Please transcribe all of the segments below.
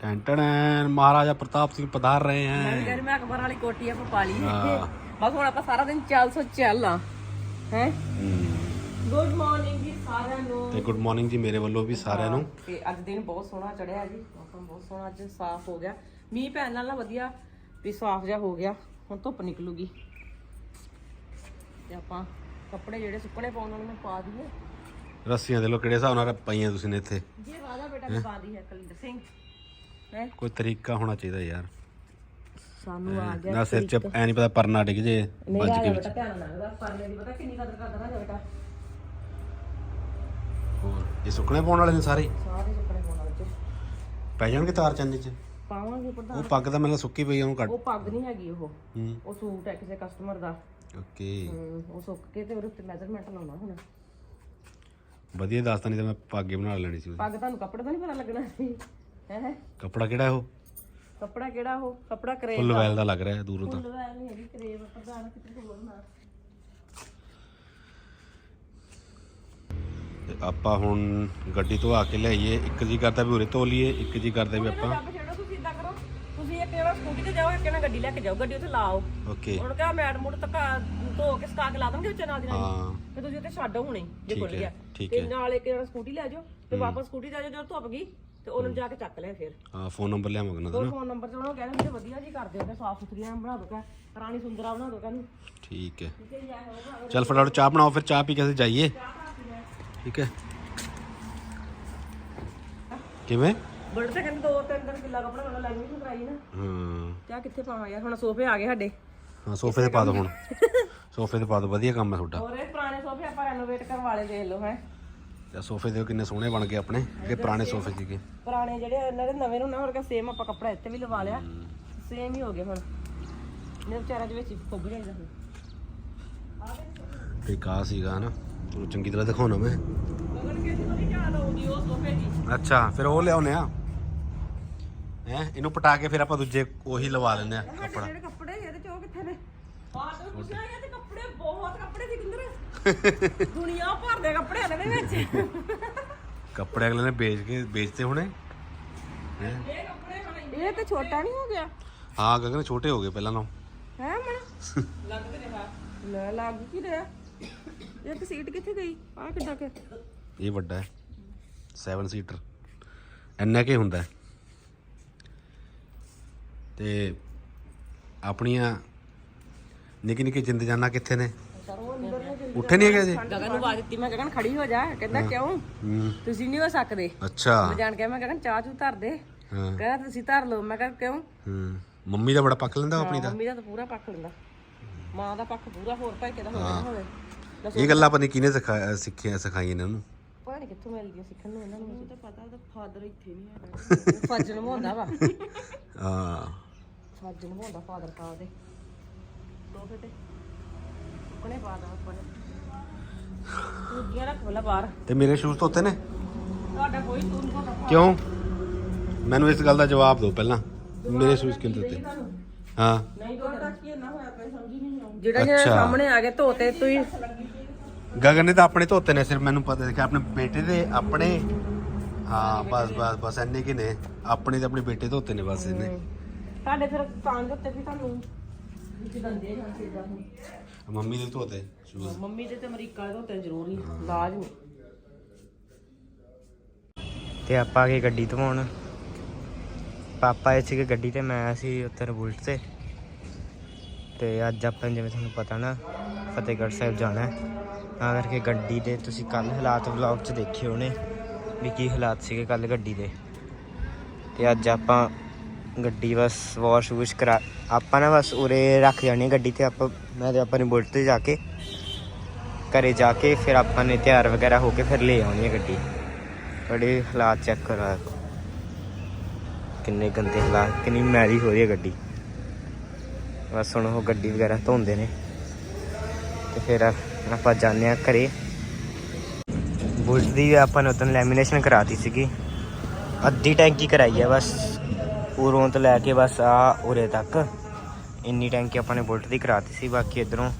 Ten Maharaja Pratap Singh ਪਧਾਰ ਰਹੇ ਮੈਂ ਹੈ ਕਹਿੰਦੀ ਮੈਂ ਅਕਬਰ ਵਾਲੀ ਕੋਟੀ ਆਪਾਂ ਪਾ ਲਈ। ਹਾਂ। ਬਸ ਹੁਣ ਆਪਾਂ ਸਾਰਾ ਦਿਨ ਚੱਲ ਸੋ ਚੱਲ ਆ। ਹੈ? ਗੁੱਡ ਮਾਰਨਿੰਗ ਜੀ ਸਾਰਿਆਂ ਨੂੰ। ਤੇ ਗੁੱਡ ਮਾਰਨਿੰਗ ਜੀ ਮੇਰੇ ਵੱਲੋਂ ਵੀ ਸਾਰਿਆਂ ਨੂੰ। ਤੇ ਅੱਜ ਦਿਨ ਬਹੁਤ ਸੋਹਣਾ ਚੜਿਆ ਜੀ। ਮੌਸਮ ਬਹੁਤ ਸੋਹਣਾ ਅੱਜ ਸਾਫ਼ ਹੋ ਗਿਆ। ਮੀਂਹ ਪੈਣ ਨਾਲ ਨਾ ਵਧੀਆ ਵੀ ਸਾਫ਼ ਜਿਹਾ ਹੋ ਗਿਆ। ਹੁਣ ਧੁੱਪ ਨਿਕਲੂਗੀ। ਤੇ ਆਪਾਂ ਕੱਪੜੇ ਜਿਹੜੇ ਸੁੱਕਣੇ ਪਾਉਣ ਵਾਲੇ ਮੈਂ ਪਾ ਦਈਏ। ਰੱਸੀਆਂ ਦੇ ਲੋ ਕਿਹੜੇ ਹਿਸਾਬ ਨਾਲ ਪਈਆਂ ਤੁਸੀਂ ਨੇ ਇੱਥੇ? ਜੀ ਰਾਜਾ ਬੇਟਾ ਪਾ ਦੀ ਹੈ ਕਲਿੰਦਰ ਸਿੰਘ। ਹੈ? ਕੋਈ ਤਰੀਕਾ ਹੋਣਾ ਚਾਹੀਦਾ ਯਾਰ। ਸਾਨੂੰ ਆ ਗਿਆ ਨਾ ਸਿਰ ਚ ਐ ਨਹੀਂ ਪਤਾ ਪਰਨਾ ਡਿੱਗ ਜੇ ਨਹੀਂ ਵੱਜ ਰਾਜਾ ਕੇ ਬੇਟਾ ਧਿਆਨ ਨਾਲ ਲੱਗਦਾ ਪਰਲੇ ਦੀ ਪਤਾ ਕਿੰਨੀ ਕਦਰ ਕਰਦਾ ਰਾਜਾ ਬੇਟਾ। ਹੋਰ ਇਹ ਸੁੱਕਣੇ ਪਾਉਣ ਵਾਲੇ ਨੇ ਸਾਰੇ? ਹੀ? ਸਾਰੇ ਸੁੱਕਣੇ ਪਾਉਣ ਵਾਲੇ ਚ। ਪੈ ਜਾਣਗੇ ਤਾਰ ਚੰਦ ਚ? ਪਾਵਾਂਗੇ ਪ੍ਰਧਾਨ। ਉਹ ਪੱਗ ਤਾਂ ਮੈਨੂੰ ਸੁੱਕੀ ਪਈ ਆ, ਉਹਨੂੰ ਕੱਢ। ਉਹ ਪੱਗ ਨਹੀਂ ਹੈਗੀ ਉਹ। ਹੂੰ। ਉਹ ਸੂਟ ਹੈ ਕਿਸੇ ਕਸਟਮਰ ਦਾ। ਓਕੇ। ਹਮ, ਉਹ ਸੁੱਕ ਕੇ ਤੇ ਉਹਦੇ ਉੱਤੇ ਮੈਜ਼ਰਮੈਂਟ ਲਾਉਣਾ ਹੁਣ। ਵਧੀਆ ਦੱਸਤਾ ਨਹੀਂ ਤਾਂ ਮੈਂ ਪੱਗ ਹੀ ਬਣਾ ਲੈਣੀ ਸੀ। ਉਹਦੀ। ਪੱਗ ਤੁਹਾਨੂੰ ਕੱਪੜੇ ਦਾ ਨਹੀਂ ਪਤਾ ਲੱਗਣਾ ਸੀ। ਹੈ? ਕੱਪੜਾ ਕਿਹੜਾ ਉਹ? ਕੱਪੜਾ ਕਿਹੜਾ ਉਹ? ਕੱਪੜਾ ਕਰੇਬ ਫੁੱਲ ਵੈਲ ਦਾ ਲੱਗ ਰਿਹਾ ਹੈ ਦੂਰੋਂ ਤਾਂ। ਫੁੱਲ ਵੈਲ ਨਹੀਂ ਹੈਗੀ ਕਰੇਬ ਪ੍ਰਧਾਨ ਕਿਤੇ ਹੋਰ ਨਾ। ਤੇ ਆਪਾਂ ਹੁਣ ਗੱਡੀ ਤੋਂ ਆ ਕੇ ਲਿਆਈਏ ਇੱਕ ਜੀ ਕਰਦਾ ਵੀ ਉਰੇ ਧੋ ਲਈਏ ਇੱਕ ਜੀ ਕਰਦਾ ਵੀ ਆਪਾਂ। ਰੱਬ ਤੁਸੀਂ ਇਦਾਂ ਕਰੋ। ਤੁਸੀਂ ਇੱਕ ਜਣਾ ਸਕੂਟੀ ਤੇ ਜਾਓ ਇੱਕ ਜਣਾ ਗੱਡੀ ਲੈ ਕੇ ਜਾਓ ਗੱਡੀ ਉੱਥੇ ਲਾਓ। ਓਕੇ। ਹੁਣ ਕਿਹਾ ਮੈਡ ਮੁੜ ਤੱਕ ਧੋ ਕੇ ਸਕਾ ਕੇ ਲਾ ਦਾਂਗੇ ਉੱਤੇ ਨਾਲ ਦੀ ਨਾਲ ਹੀ। ਹਾਂ। ਤੇ ਤੁਸੀਂ ਉੱਥੇ ਛੱਡੋ ਹੁਣੇ ਜੇ ਠੀਕ ਖੁੱਲ ਹੈ, ਗਿਆ। ਠੀਕ ਤੇ ਹੈ। ਨਾਲ ਇੱਕ ਜਣਾ ਸਕੂਟੀ ਲੈ ਜਾਓ ਤੇ ਵਾਪਸ ਸਕੂਟੀ ਤੇ ਆ ਜਾਓ ਜਦੋਂ ਧੁੱਪ ਗਈ। ਤੇ ਉਹਨਾਂ ਨੂੰ ਜਾ ਕੇ ਚੱਕ ਲਿਆ ਫਿਰ। ਹਾਂ ਫੋਨ ਨੰਬਰ ਲਿਆਵਾਂਗਾ ਦਾ ਉਹ ਨਾ। ਫੋਨ ਨੰਬਰ ਤੇ ਉਹਨਾਂ ਨੂੰ ਕਹਿੰਦੇ ਵੀ ਵਧੀਆ ਜੀ ਕਰ ਦਿਓ ਤੇ ਸਾਫ਼ ਸੁਥਰੀਆਂ ਬਣਾ ਦੋ ਕਾ ਰਾਣੀ ਸੁੰਦਰਾ ਬਣਾ ਦੋ ਕਹਿੰਦੇ। ਠੀਕ ਹੈ। ਚੱਲ ਫਟਾਫਟ ਚਾਹ ਬਣਾਓ ਫਿਰ ਚਾਹ ਪੀ ਕੇ ਅਸੀਂ ਜਾਈਏ। ਠੀਕ ਹੈ। ਕਿਵੇਂ? ਬੜੇ ਤਾਂ ਕਹਿੰਦੇ ਦੋ ਤਿੰਨ ਦਿਨ ਕਿੱਲਾ ਕੱਪੜਾ ਹੋਣਾ ਲੈਣੀ ਕਰਾਈ ਨਾ। ਹਾਂ। ਚਾਹ ਕਿੱਥੇ ਪਾਵਾਂ ਯਾਰ ਹੁਣ ਸੋਫੇ ਆ ਗਏ ਸਾਡੇ। ਹਾਂ ਸੋਫੇ ਤੇ ਪਾ ਦੋ ਹੁਣ। ਸੋਫੇ ਤੇ ਪਾ ਦੋ ਵਧੀਆ ਕੰਮ ਹੈ ਤੁਹਾਡਾ। ਹੋਰ ਇਹ ਪੁਰਾਣੇ ਸੋਫੇ ਆਪਾਂ ਰੈਨੋਵੇਟ ਕਰਵਾ ਲਏ ਦੇਖ ਲਓ ਹੈ। ਤੇ ਸੋਫੇ ਦੇ ਕਿੰਨੇ ਸੋਹਣੇ ਬਣ ਗਏ ਆਪਣੇ ਇਹ ਪੁਰਾਣੇ ਸੋਫੇ ਸੀਗੇ? ਪੁਰਾਣੇ ਜਿਹੜੇ ਇਹਨਾਂ ਦੇ ਨਵੇਂ ਨੂੰ ਨਾ ਹੋਰ ਸੇਮ ਆਪਾਂ ਕੱਪੜਾ ਇੱਥੇ ਵੀ ਲਵਾ ਲਿਆ। ਸੇਮ ਹੀ ਹੋ ਗਏ ਹੁਣ। ਮੇਰੇ ਵਿਚਾਰਾਂ ਦੇ ਵਿੱਚ ਖੁੱਭ ਜਾਂਦਾ। ਹੁਣ ਤੇ ਕਾ ਸੀਗਾ ਹਨਾ। ਤੁਹਾਨੂੰ ਚੰਗੀ ਤਰ੍ਹਾਂ ਦਿਖਾਉਣਾ ਮੈਂ। ਕਿ ਉਹ ਸੋਫੇ ਦੀ। ਅੱਛਾ ਫਿਰ ਉਹ ਲਿਆਉਨੇ ਆ। ਹੈ ਇਹਨੂੰ ਪਟਾ ਕੇ ਫਿਰ ਆਪਾਂ ਦੂਜੇ ਉਹੀ ਲਵਾ ਲੈਂਦੇ ਆ ਕੱਪੜਾ। ਜਿਹੜੇ ਕੱਪੜੇ ਇਹਦੇ ਚ ਉਹ ਕਿੱਥੇ ਨੇ? ਤੇ ਕੱਪੜੇ ਬਹੁਤ ਕੱਪੜੇ ਸੀ ਕਿੰਦਰ? ਦੁਨੀਆ ਭਰ ਦੇ ਕੱਪੜੇ ਨੇ ਇਹਦੇ ਵਿੱਚ। ਕੱਪੜੇ ਅਗਲੇ ਨੇ ਵੇਚ ਕੇ ਵੇਚਤੇ ਹੋਣੇ? ਇਹ ਕੱਪੜੇ ਹੁਣ ਇਹ ਤੇ ਛੋਟਾ ਨਹੀਂ ਹੋ ਗਿਆ। ਹਾਂ ਗਗਨ ਛੋਟੇ ਹੋ ਗਏ ਪਹਿਲਾਂ ਨਾਲੋਂ। ਹੈ ਮਣ ਲੱਗ ਤੇ ਰਿਹਾ। ਲੈ ਲੱਗ ਕੀ ਰਿਹਾ? ਇੱਕ ਸੀਟ ਕਿੱਥੇ ਗਈ? ਆ ਕਿੱਦਾਂ ਕਿ? ਇਹ ਵੱਡਾ ਹੈ। 7 ਸੀਟਰ ਇੰਨਾ ਕੇ ਹੁੰਦਾ। ਤੇ ਆਪਣੀਆਂ ਨਿੱਕੀ ਨਿੱਕੀ ਜਿੰਦ ਜਾਨਾ ਕਿੱਥੇ ਨੇ? ਉੱਠੇ ਨਹੀਂ ਹੈਗੇ ਜੀ? ਗਗਨ ਨੂੰ ਆਵਾਜ਼ ਦਿੱਤੀ ਮੈਂ ਗਗਨ ਖੜੀ ਹੋ ਜਾ। ਕਹਿੰਦਾ ਕਿਉਂ? ਤੁਸੀਂ ਨਹੀਂ ਹੋ ਸਕਦੇ। ਅੱਛਾ। ਮੈਂ ਜਾਣ ਕੇ ਮੈਂ ਗਗਨ ਚਾਹ ਚੂ ਧਰ ਦੇ। ਕਹਿੰਦਾ ਤੁਸੀਂ ਧਰ ਲਓ। ਮੈਂ ਕਿਹਾ ਕਿਉਂ? ਹੂੰ। ਮੰਮੀ ਦਾ ਬੜਾ ਪੱਕ ਲੈਂਦਾ ਉਹ ਆਪਣੀ ਦਾ? ਮੰਮੀ ਦਾ ਤਾਂ ਪੂਰਾ ਪੱਖ ਲੈਂਦਾ। ਮਾਂ ਦਾ ਪੱਖ ਪੂਰਾ ਹੋਰ ਭਾਈ ਕਿਹਦਾ ਹੋਵੇ ਨਾ ਹੋਵੇ? ਇਹ ਗੱਲਾਂ ਪਤਾ ਨਹੀਂ ਕਿਹਨੇ ਸਿਖਾਇਆ ਸਿੱਖਿਆ ਸਿਖਾਈਆਂ ਨੇ ਉਹਨੂੰ। ਪਤਾ ਨਹੀਂ ਕਿੱਥੋਂ ਮਿਲਦੀਆਂ ਸਿੱਖਣ ਨੂੰ ਇਹਨਾਂ ਨੂੰ। ਮੈਨੂੰ ਤਾਂ ਪਤਾ ਉਹਦਾ ਫਾਦਰ ਇੱਥੇ ਨਹੀਂ ਹੈਗਾ। ਫੱਜ ਨਵਾਉਂਦਾ ਵਾ। ਹਾਂ। ਫੱਜ ਨਵਾਉਂਦਾ ਫਾਦਰ ਸਾਹਿਬ ਦੇ ਕੋਨੇ ਉੱਪਰ ਦੂਜੀਆਂ ਰੱਖ ਬਾਹਰ। ਤੇ ਮੇਰੇ ਸ਼ੂਜ਼ ਧੋਤੇ ਨੇ। ਤੁਹਾਡਾ ਕੋਈ ਸੂਨ ਤੁਹਾਡਾ ਕਿਉਂ? ਮੈਨੂੰ ਇਸ ਗੱਲ ਦਾ ਜਵਾਬ ਦਿਓ ਪਹਿਲਾਂ। ਮੇਰੇ ਸ਼ੂਜ਼ ਕਿਉਂ ਧੋਤੇ ਹਾਂ। ਨਹੀਂ ਤੁਹਾਡਾ ਕੀ ਨਾ ਹੋਇਆ ਕੋਈ ਸਮਝ ਨਹੀਂ ਆਉਂਦੀ। ਜਿਹੜਾ ਜਿਹੜਾ ਅੱਛਾ। ਸਾਹਮਣੇ ਆ ਗਏ ਧੋਤੇ ਤੁਸੀਂ। ਗਗਨ ਨੇ ਤਾਂ ਆਪਣੇ ਧੋਤੇ ਨੇ ਸਿਰਫ ਮੈਨੂੰ ਪਤਾ ਕਿ ਆਪਣੇ ਬੇਟੇ ਦੇ ਆਪਣੇ। ਹਾਂ ਬਸ ਬਸ ਬਸ ਇੰਨੇ ਕਿ ਨੇ। ਆਪਣੇ ਤੇ ਆਪਣੇ ਬੇਟੇ ਧੋਤੇ ਨੇ ਬਸ ਇਹਨੇ ਸਾਡੇ ਫਿਰ ਤਾਂ ਦੇ ਉੱਤੇ ਵੀ ਤੁਹਾਨੂੰ। ਵਿੱਚ ਦੰਦੇ ਜਾਂ ਚੀਜ਼ਾਂ ਨੂੰ ਮੰਮੀ ਦੇ ਧੋਤੇ ਸ਼ੂਜ਼। ਮੰਮੀ ਦੇ ਤੇ ਅਮਰੀਕਾ ਦੇ ਧੋਤੇ ਜ਼ਰੂਰੀ ਲਾਜ਼ਮੀ ਤੇ ਆਪਾਂ ਗਏ ਗੱਡੀ ਧਵਾਉਣ। ਪਾਪਾ ਆਏ ਸੀਗੇ ਗੱਡੀ ਤੇ ਮੈਂ ਸੀ ਉੱਤਰ ਬੁਲਟ ਤੇ। ਤੇ ਅੱਜ ਆਪਾਂ ਜਿਵੇਂ ਤੁਹਾਨੂੰ ਪਤਾ ਨਾ ਫਤਿਹਗੜ੍ਹ ਸਾਹਿਬ ਜਾਣਾ ਹੈ। ਤਾਂ ਕਰਕੇ ਗੱਡੀ ਦੇ ਤੁਸੀਂ ਕੱਲ ਹਾਲਾਤ ਵਲੌਗ 'ਚ ਦੇਖੇ ਹੋਣੇ ਵੀ ਕੀ ਹਾਲਾਤ ਸੀਗੇ ਕੱਲ ਗੱਡੀ ਦੇ। ਤੇ ਅੱਜ ਆਪਾਂ ਗੱਡੀ ਬਸ ਵਾਸ਼ ਵੂਸ਼ ਕਰਾ, ਆਪਾਂ ਨਾ ਬਸ ਉਰੇ ਰੱਖ ਜਾਣੀ ਹੈ ਗੱਡੀ ਤੇ, ਆਪਾਂ, ਮੈਂ ਤੇ ਆਪਾਂ ਨੇ ਬੁਲਟ ਤੇ ਜਾ ਕੇ ਘਰੇ ਜਾ ਕੇ ਫਿਰ ਆਪਾਂ ਨੇ ਤਿਆਰ ਵਗੈਰਾ ਹੋ ਕੇ ਫਿਰ ਲੈ ਆਉਣੀ ਹੈ ਗੱਡੀ। ਬੜੇ ਹਾਲਾਤ ਚੈੱਕ ਕਰੋ ਕਿੰਨੇ ਗੰਦੇ ਹਾਲਾਤ, ਕਿੰਨੀ ਮੈਲੀ ਹੋ ਰਹੀ ਹੈ ਗੱਡੀ। ਬਸ ਹੁਣ ਉਹ ਗੱਡੀ ਵਗੈਰਾ ਧੋਂਦੇ ਨੇ। ਤੇ ਫਿਰ ਆਪਾਂ ਜਾਂਦੇ ਆ ਘਰੇ। ਬੁਲਟ ਦੀ ਆਪਾਂ ਨੇ ਉਦੋਂ ਲੈਮੀਨੇਸ਼ਨ ਕਰਾਤੀ ਸੀਗੀ। ਅੱਧੀ ਟੈਂਕੀ ਕਰਾਈ ਹੈ ਬਸ। ਉਰੋਂ ਤੋਂ ਲੈ ਕੇ ਬਸ ਆ ਉਰੇ ਤੱਕ। ਇੰਨੀ ਟੈਂਕੀ ਆਪਾਂ ਨੇ ਬੁਲਟ ਦੀ ਕਰਾਤੀ ਸੀ, ਬਾਕੀ ਇਧਰੋਂ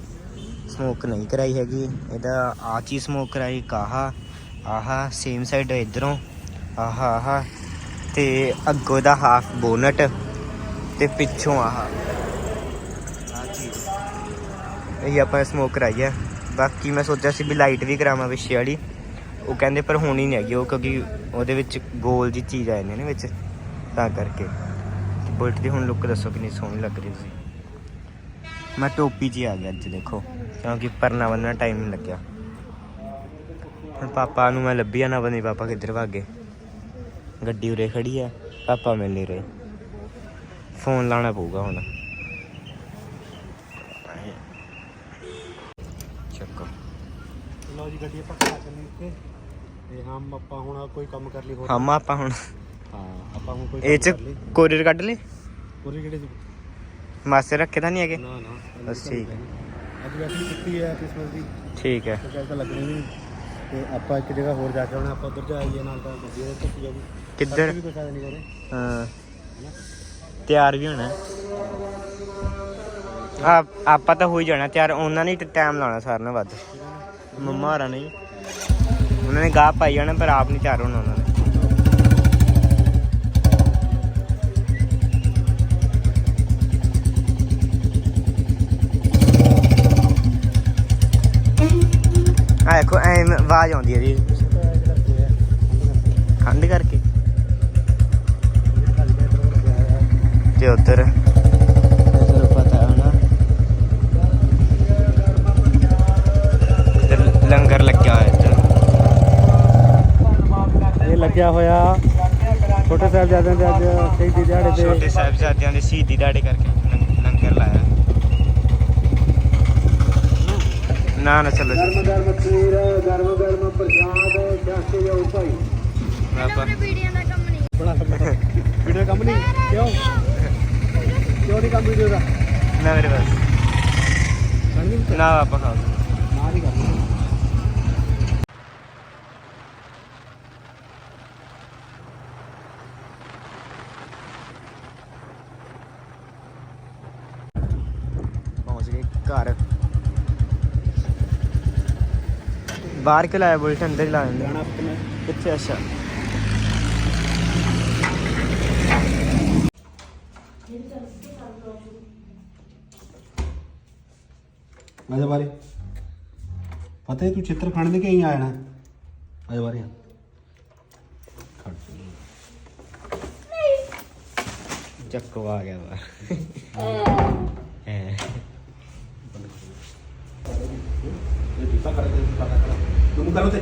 ਸਮੋਕ ਨਹੀਂ ਕਰਾਈ ਹੈਗੀ। ਇਹਦਾ ਆ ਚੀਜ਼ ਸਮੋਕ ਕਰਾਈ ਕਾਹਾ ਆਹਾ ਸੇਮ ਸਾਈਡ ਇਧਰੋਂ, ਆਹਾ ਆਹਾ, ਤੇ ਅੱਗੋਂ ਦਾ ਹਾਫ ਬੋਨਟ ਤੇ ਪਿੱਛੋਂ ਆਹਾ। ਆ ਚੀਜ਼। ਇਹ ਆਪਾਂ ਸਮੋਕ ਕਰਾਈ ਹੈ ਬਾਕੀ ਮੈਂ ਸੋਚਿਆ ਸੀ ਵੀ ਲਾਈਟ ਵੀ ਕਰਾਵਾਂ ਪਿੱਛੇ ਵਾਲੀ। ਉਹ ਕਹਿੰਦੇ ਪਰ ਹੋਣੀ ਨਹੀਂ ਹੈਗੀ ਉਹ, ਕਿਉਂਕਿ ਉਹਦੇ ਵਿੱਚ ਗੋਲ ਜੀ ਚੀਜ਼ ਆ ਜਾਂਦੀ ਨੇ ਵਿੱਚ, ਤਾਂ ਕਰਕੇ। ਬੁਲਟ ਦੀ ਹੁਣ ਲੁੱਕ ਦੱਸੋ ਕਿੰਨੀ ਸੋਹਣੀ ਲੱਗ ਰਹੀ ਸੀ। ਮੈਂ ਟੋਪੀ 'ਚ ਆ ਗਿਆ ਅੱਜ ਦੇਖੋ। ਕਿਉਂਕਿ ਪਰਨਾ ਬੰਨਣਾ ਟਾਈਮ ਨਹੀਂ ਲੱਗਿਆ। ਹੁਣ ਪਾਪਾ ਨੂੰ ਮੈਂ ਲੱਭੀ ਨਾ ਬੰਦੀ ਪਾਪਾ ਕਿੱਧਰ ਭੱਗ ਗਏ। ਗੱਡੀ ਉਰੇ ਖੜੀ ਆ ਪਾਪਾ ਮਿਲ ਨਹੀਂ ਰਹੇ। ਫੋਨ ਲਾਣਾ ਪਊਗਾ ਹੁਣ। ਚੱਕੋ। ਜੀ ਗੱਡੀ ਚੱਲੀ ਹਮ ਆਪਾਂ ਹੁਣ ਕੋਈ ਕੰਮ ਕਰ ਲਈ ਹੋਰ। ਹਮ ਆਪਾਂ ਹੁਣ। ਹਾਂ। ਆਪਾਂ ਹੁਣ ਕੋਈ ਇਹ ਚ ਕੰਮ ਕਰ ਲਈ ਕੋਰੀਅਰ ਕੱਢ ਲਈ? ਪੂਰੀ ਕਿਹੜੇ ਮਾਸੇ ਰੱਖੇ ਤਾਂ ਨਹੀਂ ਹੈਗੇ? ਨਾ ਨਾ ਬਸ ਠੀਕ ਹੈ। ਅੱਜ ਵੈਸੇ ਛੁੱਟੀ ਹੈ ਕ੍ਰਿਸਮਸ ਦੀ। ਠੀਕ ਹੈ। ਤੇ ਕੱਲ ਤਾਂ ਲੱਗਣੀ ਨਹੀਂ। ਤੇ ਆਪਾਂ ਇੱਕ ਜਗ੍ਹਾ ਹੋਰ ਜਾ ਕੇ ਆਉਣਾ ਆਪਾਂ ਉੱਧਰ ਜਾਈਏ ਨਾਲ ਤਾਂ ਗੱਡੀ ਦੇ ਧੁੱਪ ਜਾਊਗੀ ਕਿੱਧਰ? ਸੜਕ ਵੀ ਕੋਈ ਫਾਇਦਾ ਨਹੀਂ ਕਰੇ ਹਾਂ। ਤਿਆਰ ਵੀ ਹੋਣਾ। ਆ ਆਪਾਂ ਤਾਂ ਹੋ ਹੀ ਜਾਣਾ ਤਿਆਰ। ਉਹਨਾਂ ਨੇ ਟਾਈਮ ਲਾਉਣਾ ਸਾਰਿਆਂ ਨਾਲੋਂ ਵੱਧ। ਮੰਮਾ ਹੋਰਾਂ ਨੇ ਉਹਨਾਂ ਨੇ ਗਾਹ ਪਾਈ ਜਾਣਾ ਪਰ ਆਪ ਨਹੀਂ ਤਿਆਰ ਹੋਣਾ ਉਹਨਾਂ ਨੇ। ਆ ਦੇਖੋ ਐ ਆਵਾਜ਼ ਆਉਂਦੀ ਹੈ ਜੀ ਠੰਡ ਕਰਕੇ। ਤੇ ਉਧਰ? ਤੁਹਾਨੂੰ ਪਤਾ ਇੱਧਰ ਲੰਗਰ ਲੱਗਿਆ ਹੋਇਆ ਇੱਧਰ। ਇਹ ਲੱਗਿਆ ਹੋਇਆ ਛੋਟੇ ਸਾਹਿਬਜ਼ਾਦਿਆਂ ਦੇ ਅੱਜ ਸ਼ਹੀਦੀ ਦਿਹਾੜੇ ਤੇ। ਛੋਟੇ ਸਾਹਿਬਜ਼ਾਦਿਆਂ ਦੇ ਸ਼ਹੀਦੀ ਦਾੜੇ ਕਰਕੇ ਲੰ- ਲੰਗਰ ਲਾਇਆ ਨਾ ਨਾ ਚਲੋ ਜੀ। ਗਰਮ ਖੀਰ ਗਰਮ ਗਰਮ ਪ੍ਰਸ਼ਾਦ ਕੇ ਜਾਓ ਭਾਈ। ਆਪਾਂ ਵੀਡੀਓ ਦਾ ਕੰਮ ਨਹੀਂ। ਬੜਾ ਲੰਮਾ ਵੀਡੀਓ ਕੰਮ ਨਹੀਂ? ਕਿਉਂ? ਕਿਉਂ ਨਹੀਂ ਕੰਮ ਵੀਡੀਓ ਦਾ? ਨਾ ਮੇਰੇ ਬਸ। ਸਮਝ ਨਾ ਆਪਾਂ ਖਾਓ ਨਾਲ ਹੀ ਕਰਨਾ ਪਹੁੰਚ ਗਏ ਘਰ ਬਾਹਰ ਕਿ ਲਾਇਆ ਬੁਲਟ? ਅੰਦਰ ਹੀ ਲਾ ਦਿੰਦੇ। ਜਾਣਾ ਆਪਣੇ ਕਿੱਥੇ ਅੱਛਾ? ਆਜਾ ਬਾਰੇ। ਪਤਾ ਹੈ ਤੂੰ ਚਿੱਤਰ ਖਾਣ ਦੇ ਕੇ ਹੀ ਆਇਆ ਨਾ? ਆਜਾ ਬਾਰੇ ਚੱਕੋ ਆ ਗਿਆ ਵਾ ਹੈ ਇਹ ਦੀਪਾ ਕਰ ਦੇ ਪਤਾ ਕਰ। ਤੂੰ ਕਰੋ ਤੇ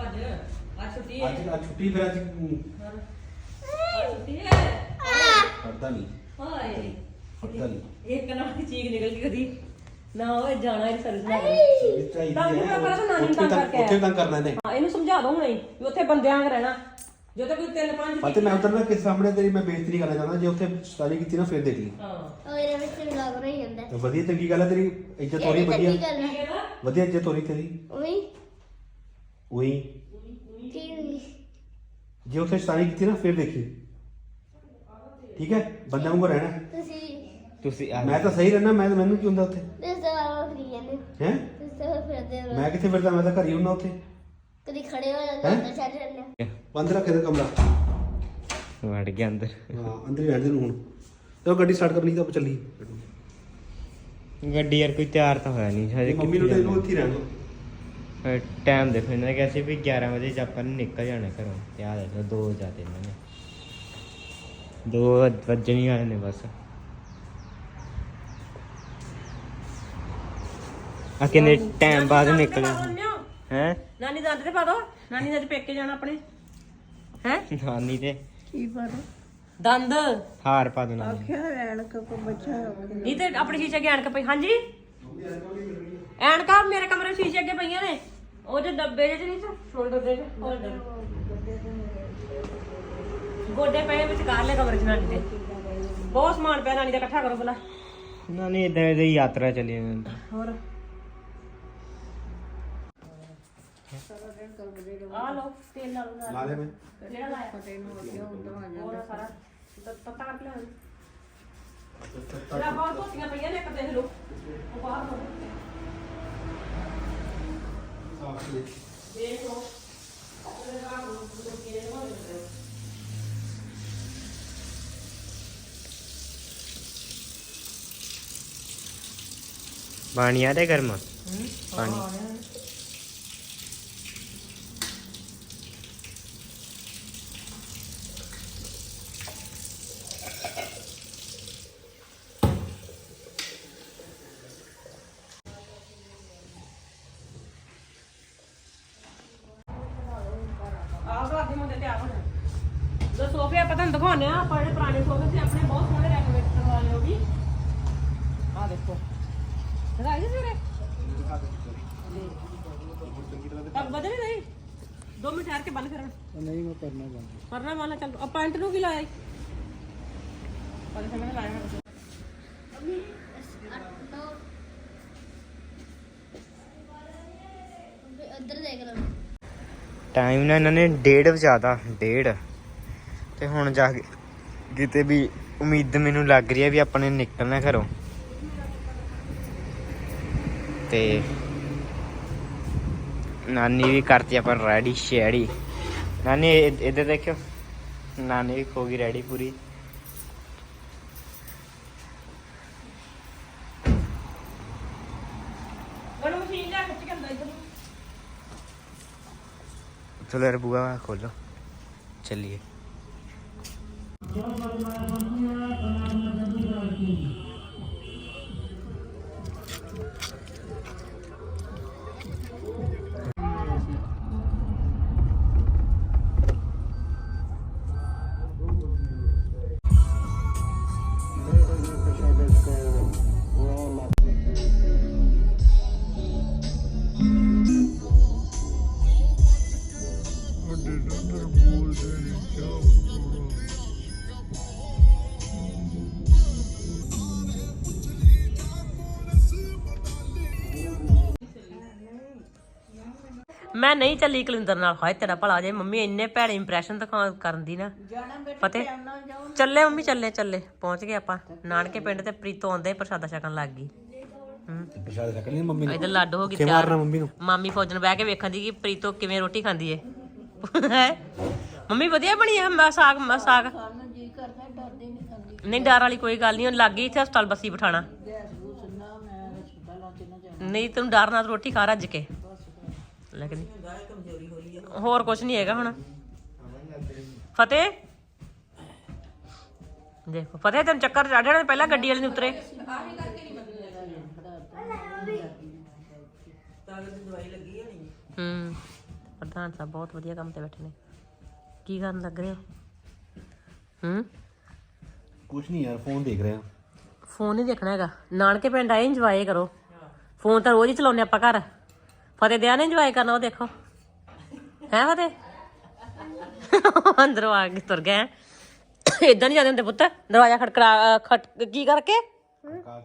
ਅੱਜ ਅੱਜ ਛੁੱਟੀ ਹੈ। ਅੱਜ ਅੱਜ ਛੁੱਟੀ ਫਿਰ ਅੱਜ ਅੱਜ ਛੁੱਟੀ ਹੈ। ਪੜਦਾ ਨਹੀਂ। ਹਾਏ। ਪੜਦਾ ਨਹੀਂ। ਇੱਕ ਨਾ ਚੀਕ ਨਿਕਲ ਗਈ ਕਦੀ ਨਾ ਹੋਏ ਜਾਣਾ ਇਹ ਸਰਵਿਸ ਨਾ ਕਰੇ ਤਾਂ ਮੈਂ ਨਾਨੀ ਨੂੰ ਤੰਗ ਉੱਥੇ। ਤੱਕ ਕਰਨਾ ਇਹਨੇ। ਹਾਂ ਇਹਨੂੰ ਸਮਝਾ ਦੋ ਹੁਣੇ ਹੀ ਵੀ ਉੱਥੇ ਬੰਦਿਆਂ ਵਾਂਗ ਰਹਿਣਾ। ਜੇ ਤਾਂ ਕੋਈ ਤਿੰਨ ਪੰਜ ਪਤਾ ਮੈਂ ਉਧਰ ਨਾ ਕਿਸੇ ਸਾਹਮਣੇ ਤੇਰੀ ਮੈਂ ਬੇਇੱਜ਼ਤੀ ਨਹੀਂ ਕਰਨਾ ਚਾਹੁੰਦਾ ਜੇ ਉੱਥੇ ਸਟਾਰੀ ਕੀਤੀ ਨਾ ਫਿਰ ਦੇਖ ਲਈ। ਹਾਂ। ਉਹਦੇ ਵਿੱਚ ਵਲੌਗ ਰਹੀ ਜਾਂਦਾ। ਤਾਂ ਵਧੀਆ ਚੰਗੀ ਗੱਲ ਹੈ ਤੇਰੀ ਇੱਜ਼ਤ ਹੋ ਰਹੀ ਵਧੀਆ। ਠੀਕ ਹੈ ਨਾ ਵਧੀਆ ਇੱਜ਼ਤ ਹੋ ਰਹੀ ਤੇਰੀ। ਉਈ ਉਹੀ। ਕੀ ਹੋਈ? ਜੇ ਉੱਥੇ ਸਟਾਰੀ ਕੀਤੀ ਨਾ ਫਿਰ ਦੇਖੀ। ਠੀਕ ਹੈ? ਬੰਦਾ ਵਾਂਗੂ ਰਹਿਣਾ। ਤੁਸੀਂ ਤੁਸੀਂ ਆ ਮੈਂ ਤਾਂ ਸਹੀ ਰਹਿਣਾ ਮੈਂ ਮੈਨੂੰ ਕੀ ਹੁੰਦਾ ਉੱਥੇ? ਰਿਸ਼ਤੇਦਾਰਾਂ ਫਰੀ ਜਾਂਦੇ ਹੈ। ਤੁਸੀਂ ਤਾਂ ਫਿਰਦੇ ਰਹੋ ਮੈਂ ਕਿੱਥੇ ਫਿਰਦਾ ਮੈਂ ਤਾਂ ਘਰ ਹੀ ਹੁੰਨਾ ਉੱਥੇ। ਕਦੀ ਖੜੇ ਹੋ ਜਾਂਦੇ ਹੈਂ? ਜਾਂਦੇ ਬੰਦ ਰੱਖੇ ਦਾ ਕਮਰਾ। ਵੜ ਗਿਆ ਅੰਦਰ। ਹਾਂ ਅੰਦਰ ਹੀ ਰਹਿਣ ਦੇ ਨੂੰ ਹੁਣ। ਤੇ ਉਹ ਗੱਡੀ ਸਟਾਰਟ ਕਰਨੀ ਤਾਂ ਆਪਾਂ ਚੱਲੀ ਗੱਡੀ ਯਾਰ ਕੋਈ ਤਿਆਰ ਤਾਂ ਹੋਇਆ ਨਹੀਂ ਹਜੇ ਮੰਮੀ ਨੂੰ ਤੇ ਇਹਨੂੰ ਇੱਥੇ ਹੀ ਰਹਿਣ ਦਿਓ। ਟਾਈਮ ਦੇਖੋ ਇਹਨਾਂ ਨੇ ਕਿਹਾ ਸੀ ਵੀ 11 ਵਜੇ 'ਚ ਆਪਾਂ ਨੇ ਨਿਕਲ ਜਾਣਾ ਘਰੋਂ। ਤੇ ਆ ਦੇਖੋ 2 ਜਾਤੇ ਇਹਨਾਂ ਨੇ। 2 ਵੱਜਣੀ ਵਾਲੇ ਨੇ ਬਸ। ਆ ਕਿੰਨੇ ਟਾਈਮ ਬਾਅਦ ਨਿਕਲੇ ਹੈ? ਨਾਨੀ ਦੰਦ ਤੇ ਪਾ ਦੋ। ਨਾਨੀ ਨੇ ਅੱਜ ਪੇਕੇ ਜਾਣਾ ਆਪਣੇ। ਹੈ? ਨਾਨੀ ਤੇ ਦੰਦ। ਹਾਰ ਪਾ ਦੋ ਨਾਨੀ ਨਹੀਂ ਤੇ ਆਪਣੇ ਸ਼ੀਸ਼ੇ ਅੱਗੇ ਐਨਕ ਪਈ। ਹਾਂਜੀ? ਐਨਕਾਂ ਮੇਰੇ ਕਮਰੇ ਸ਼ੀਸ਼ੇ ਅੱਗੇ ਪਈਆਂ ਨੇ। ਉਹ ਜੇ ਡੱਬੇ ਜਿਹੇ ਚ ਨਹੀਂ ਸ਼ੋਲਡਰ ਦੇ ਹੋਲਡਰ ਗੋਡੇ ਪਏ ਵਿੱਚ ਕਾਰ ਲੈ ਕਮਰੇ ਚ ਨਾਨੀ ਦੇ। ਬਹੁਤ ਸਮਾਨ ਪਿਆ ਨਾਨੀ ਦਾ ਇਕੱਠਾ ਕਰੋ ਭਲਾ। ਨਾਨੀ ਇਦਾਂ ਦੀ ਯਾਤਰਾ ਚੱਲੀ ਜਾਂਦੀ। ਹੋਰ? ਆ ਲੋ ਤੇਲ ਲਾ ਲਓ ਲਾ ਦੇ ਮੈਂ। ਜਿਹੜਾ ਲਾਇਆ। ਫਟੇ ਨੂੰ ਅੱਗੇ ਹੁੰਦਾ ਆ ਜਾਂਦਾ ਸਾਰਾ। ਤ- ਤੱਤਾ ਕਰ ਲਿਆ ਜਿਹੜਾ ਬਾਹਰ ਧੋਤੀਆਂ ਪਈਆਂ ਨੇ ਇੱਕ ਦੇਖ ਲਓ। ਉਹ ਬਾਹਰ ਧੋ ਦੇਖ ਲਓ। ਪਾਣੀ ਆ ਤੇ ਗਰਮ? ਪਾਣੀ ਆਹ ਘਰ ਦੇ ਮੁੰਡੇ ਤੇ ਆ ਹੁਣ ਜੋ ਸੋਫੇ ਆਪਾਂ ਤੁਹਾਨੂੰ ਦਿਖਾਉਂਦੇ ਆ ਆਪਾਂ ਜਿਹੜੇ ਪੁਰਾਣੇ ਸੋਫੇ ਸੀ ਆਪਣੇ ਬਹੁਤ ਸੋਹਣੇ ਰੈਨੋਵੇਟ ਕਰਵਾਏ ਉਹ ਵੀ। ਆ ਦੇਖੋ। ਲਗਾਈ ਸੀ ਵੀਰੇ ਤੱਕ ਬਦਲੇ ਨਹੀਂ ਦੋ ਮਿੰਟ ਠਹਿਰ ਕੇ ਬੰਦ ਕਰਨ ਨਹੀਂ ਮੈਂ ਕਰਨਾ ਬੰਦ। ਕਰਨਾ ਵਾਲਾ ਚੱਲ ਆ ਪੈਂਟ ਨੂੰ ਕੀ ਲਾਇਆ ਪੰਜ ਸਮੇਂ ਲਾਇਆ ਹੋਇਆ ਅਭੀ ਇਸ ਅੱਠ ਨੌ ਇੱਧਰ ਦੇਖ ਲਓ। ਟਾਈਮ ਨਾ ਇਹਨਾਂ ਨੇ ਡੇਢ ਵਜਾਦਾ ਡੇਢ। ਤੇ ਹੁਣ ਜਾ ਕੇ ਕਿਤੇ ਵੀ ਉਮੀਦ ਮੈਨੂੰ ਲੱਗ ਰਹੀ ਹੈ ਵੀ ਆਪਾਂ ਨੇ ਨਿਕਲਣਾ ਘਰੋਂ। ਤੇ ਨਾਨੀ ਵੀ ਕਰਤੀ ਆਪਾਂ ਰੈਡੀ ਸ਼ੈੜੀ ਨਾਨੀ ਇੱਧਰ ਦੇਖਿਓ। ਨਾਨੀ ਵੀ ਹੋ ਗਈ ਰੈਡੀ ਪੂਰੀ। ਚਲੋ ਯਾਰ ਬੂਆ ਖੋਲੋ। ਚੱਲੀਏ। Thank you. ਮੈਂ ਨਹੀਂ ਚੱਲੀ ਕਲਿੰਦਰ ਨਾਲ। ਹਾਏ ਤੇਰਾ ਭਲਾ ਜੇ ਮੰਮੀ ਇੰਨੇ ਭੈੜੇ ਇੰਪ੍ਰੈਸ਼ਨ ਦਿਖਾ ਕਰਨ ਦੀ ਨਾ। ਫਤਿਹ ਚੱਲੇ ਮੰਮੀ ਚੱਲੇ ਚੱਲੇ। ਪਹੁੰਚ ਗਏ ਆਪਾਂ। ਨਾਨਕੇ ਪਿੰਡ ਤੇ ਪ੍ਰੀਤੋਂ ਆਉਂਦੇ ਪ੍ਰਸ਼ਾਦਾ ਛਕਣ ਲੱਗ ਗਈ। ਪ੍ਰਸ਼ਾਦ ਛਕ ਲਈ ਮੰਮੀ ਇਧਰ ਲਾਡੋ ਹੋ ਗਈ ਕਿਵੇਂ ਮਾਰਨਾ ਮੰਮੀ ਨੂੰ? ਮਾਮੀ ਫੌਜਨ ਬਹਿ ਕੇ ਵੇਖਣ ਦੀ ਕਿ ਪ੍ਰੀਤੋ ਕਿਵੇਂ ਰੋਟੀ ਖਾਂਦੀ ਏ। ਹੈਂ? ਮੰਮੀ ਵਧੀਆ ਬਣੀ ਆ ਮੈਂ ਸਾਗ ਮੈਂ ਸਾਗ। ਨਹੀਂ ਡਰ ਵਾਲੀ ਕੋਈ ਗੱਲ ਨਹੀਂ ਉਹ ਲੱਗ ਗਈ ਇੱਥੇ ਹਸਪਤਾਲ ਬੱਸੀ ਬਿਠਾਣਾ ਨਹੀਂ ਤੈਨੂੰ ਡਰ ਨਾਲ ਰੋਟੀ ਖਾ ਰੱਜ ਕੇ। ਲੇਕਿਨ ਹੋਰ ਕੁਝ ਨਹੀਂ ਹੈਗਾ ਹੁਣ। ਫਤਿਹ? ਦੇਖੋ ਫਤਿਹ ਤੈਨੂੰ ਚੱਕਰ ਚੜ ਜਾਣਾ ਪਹਿਲਾਂ ਗੱਡੀ ਵਾਲੇ ਨੂੰ ਉਤਰੇ। ਹੂੰ ਪ੍ਰਧਾਨ ਸਾਹਿਬ ਬਹੁਤ ਵਧੀਆ ਕੰਮ ਤੇ ਬੈਠੇ ਨੇ। ਕੀ ਕਰਨ ਲੱਗ ਰਹੇ ਹੋ? ਹੂੰ? ਕੁਛ ਨਹੀਂ ਯਾਰ ਫੋਨ ਦੇਖ ਰਿਹਾ। ਫੋਨ ਨਹੀਂ ਦੇਖਣਾ ਹੈਗਾ। ਨਾਨਕੇ ਪਿੰਡ ਆਏ ਇੰਜੋਏ ਕਰੋ। ਫੋਨ ਤਾਂ ਰੋਜ਼ ਹੀ ਚਲਾਉਂਦੇ ਆਪਾਂ ਘਰ। ਫਤਿਹ ਦਿਆ ਨੇ ਇੰਜੋਏ ਕਰਨਾ ਉਹ ਦੇਖੋ। ਹੈ ਫਤਿਹ? ਅੰਦਰੋਂ ਆ ਕੇ ਤੁਰ ਗਏ ਇਦਾਂ ਨਹੀਂ ਜਾਂਦੇ ਹੁੰਦੇ ਪੁੱਤ। ਦਰਵਾਜ਼ਾ ਖੜਕਾ ਖਟ ਕੀ ਕਰਕੇ?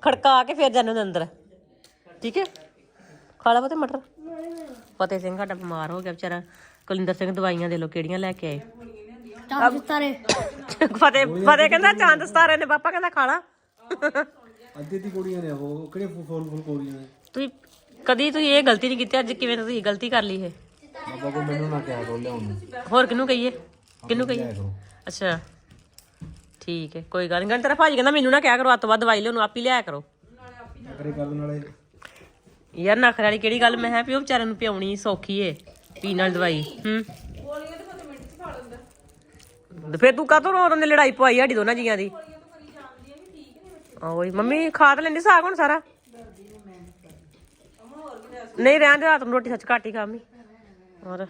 ਖੜਕਾ ਕੇ ਫਿਰ ਜਾਂਦੇ ਹੁੰਦੇ ਅੰਦਰ। ਠੀਕ ਹੈ? ਖਾ ਲਾ ਫਤਿਹ ਮਟਰ। ਫਤਿਹ ਸਿੰਘ ਸਾਡਾ ਬਿਮਾਰ ਹੋ ਗਿਆ ਵਿਚਾਰਾ। ਕੁਲਿੰਦਰ ਸਿੰਘ ਦਵਾਈਆਂ ਦੇ ਲੋ ਕਿਹੜੀਆਂ ਲੈ ਕੇ ਆਏ? ਚਾਰ ਸਿਤਾਰੇ। ਫਤਿਹ ਫਤਿਹ ਕਹਿੰਦਾ ਚੰਦ ਸਤਾਰੇ ਨੇ ਪਾਪਾ ਕਹਿੰਦਾ ਖਾ ਲਾ। ਅੱਧੀ ਦੀ ਕੁੜੀਆਂ ਨੇ ਉਹ ਕਿਹੜੇ ਫੋਨ ਫੋਨ ਕੁੜੀਆਂ ਨੇ? ਤੁਸੀਂ ਕਦੀ ਤੁਸੀਂ ਇਹ ਗਲਤੀ ਨਹੀਂ ਕੀਤੀ ਅੱਜ ਕਿਵੇਂ ਤੁਸੀਂ ਗਲਤੀ ਕਰ ਲਈ ਇਹ? ਬਾਬਾ ਕੋ ਮੈਨੂੰ ਨਾ ਕਿਹਾ ਕਰੋ ਲਿਆਉਣ ਨੂੰ। ਹੋਰ ਕਿਹਨੂੰ ਕਹੀਏ? ਕਿਹਨੂੰ ਕਹੀਏ? ਕਰੋ। ਅੱਛਾ। ਠੀਕ ਹੈ ਕੋਈ ਗੱਲ ਨਹੀਂ ਤੇਰਾ ਭਾਜੀ ਕਹਿੰਦਾ ਮੈਨੂੰ ਨਾ ਕਿਹਾ ਕਰੋ ਅੱਤ ਵੱਧ ਦਵਾਈ ਲਿਓ ਨੂੰ ਆਪ ਹੀ ਲਿਆ ਕਰੋ। ਕਰੇ ਕਰ ਨਾਲੇ। ਯਾਰ ਨਖਰੇ ਵਾਲੀ ਕਿਹੜੀ ਗੱਲ? ਮੈਂ ਹੈ ਵੀ ਉਹ ਵਿਚਾਰੇ ਨੂੰ ਪਿਉਣੀ ਸੌਖੀ ਏ ਪੀਣ ਨਾਲ ਦਵਾਈ ਹੂੰ? ਤੇ ਫਿਰ ਤੂੰ ਕਾਹਤੋਂ ਰੋ ਰੋਂਦੇ? ਲੜਾਈ ਪਵਾਈ ਸਾਡੀ ਦੋਨਾਂ ਜੀਆਂ ਦੀ। ਓਏ ਮੰਮੀ ਖਾ ਤਾਂ ਲੈਂਦੀ ਸਾਗ ਹੁਣ ਸਾਰਾ? ਨਹੀਂ ਰਹਿਣ ਦੇ ਰਾਤ ਨੂੰ ਰੋਟੀ ਸੱਚ ਘੱਟ ਹੀ ਖਾਮੀ ਹੋਰ।